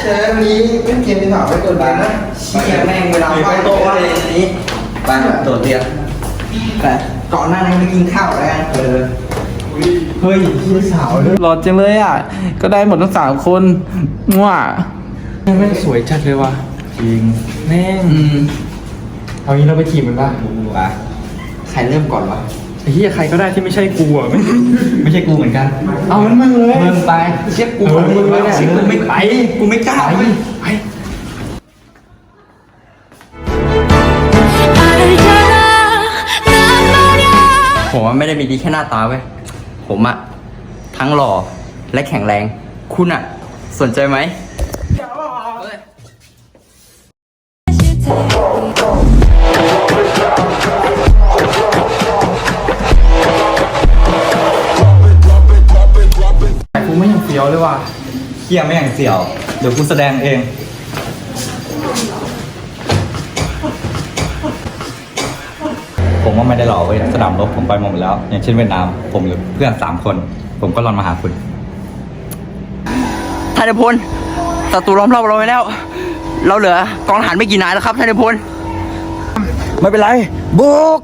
เชิญวันนี้เล่นเกมดีกว่าไปกดดันนะเชี่ยแม่งเวลาว่างโต๊ะเลยอันนี้ไปตัวเตียงไปก่อนหน้านั้นไปกินข้าวแล้วกันเออเฮ้ยพี่สาวด้วยหล่อจังเลยอะ ก็ได้หมดทั้งสามคนมั่วแม่งสวยจัดเลยว่ะจริงแม่งอืมเอางี้เราไปถีบมันป่ะไปใครเริ่มก่อนวะ ไอ้เหี้ยใครก็ได้ที่ไม่ใช่กูอะไม่ไม่ใช่กูเหมือนกัน เอามันมึงเลยมึงไปเช็คกูเออมึงเลยเช็คกูไม่ไปกูไม่กล้าไปไป ผมว่าไม่ได้มีดีแค่หน้าตาเว้ย ผมอะทั้งหล่อและแข็งแรง คุณอะสนใจไหม ว่ะเฮียไม่อย่างเสี่ยว เดี๋ยวกูแสดงเอง ผมว่าไม่ได้หล่อเว้ยสนามรบผมไปมาหมดแล้ว อย่างเช่นเวียดนาม ผมหลือเพื่อนสามคน ผมก็รอนมาหาคุณทนายพลศัตรูล้อมรอบเราไว้แล้ว เราเหลือกองทหารไม่กี่นายแล้วครับท่านนายพล ไม่เป็นไร บุก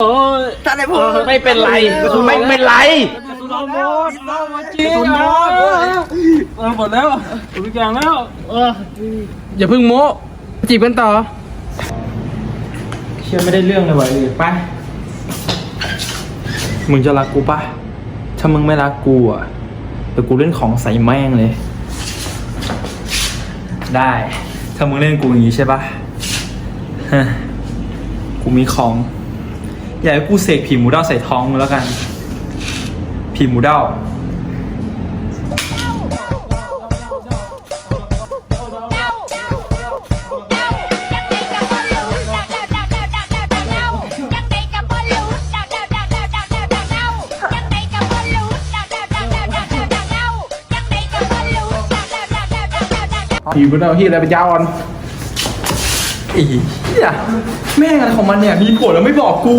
โอ้ท่านนายพลไม่เป็นไรไม่เป็นไรจริงเหรอเออหมดแล้วทุกอย่างแล้วอย่าเพิ่งโม้จีบกันต่อเชื่อไม่ได้เรื่องเลยว่ะเลยไปมึงจะรักกูปะถ้ามึงไม่รักกูอะเดี๋ยวกูเล่นของใส่แม่งเลย ได้ ถ้ามึงเล่นกูอย่างนี้ใช่ปะฮะกูมีของ อยากให้กูเสกผีหมูเด้าใส่ท้องมึงแล้วกัน ผีหมูเด้าผีบนเอาที่อะไรเป็นยาอ่อนไอ้ เหี้ยแม่งอะไรของมันเนี่ยมีผลแล้วไม่บอกกู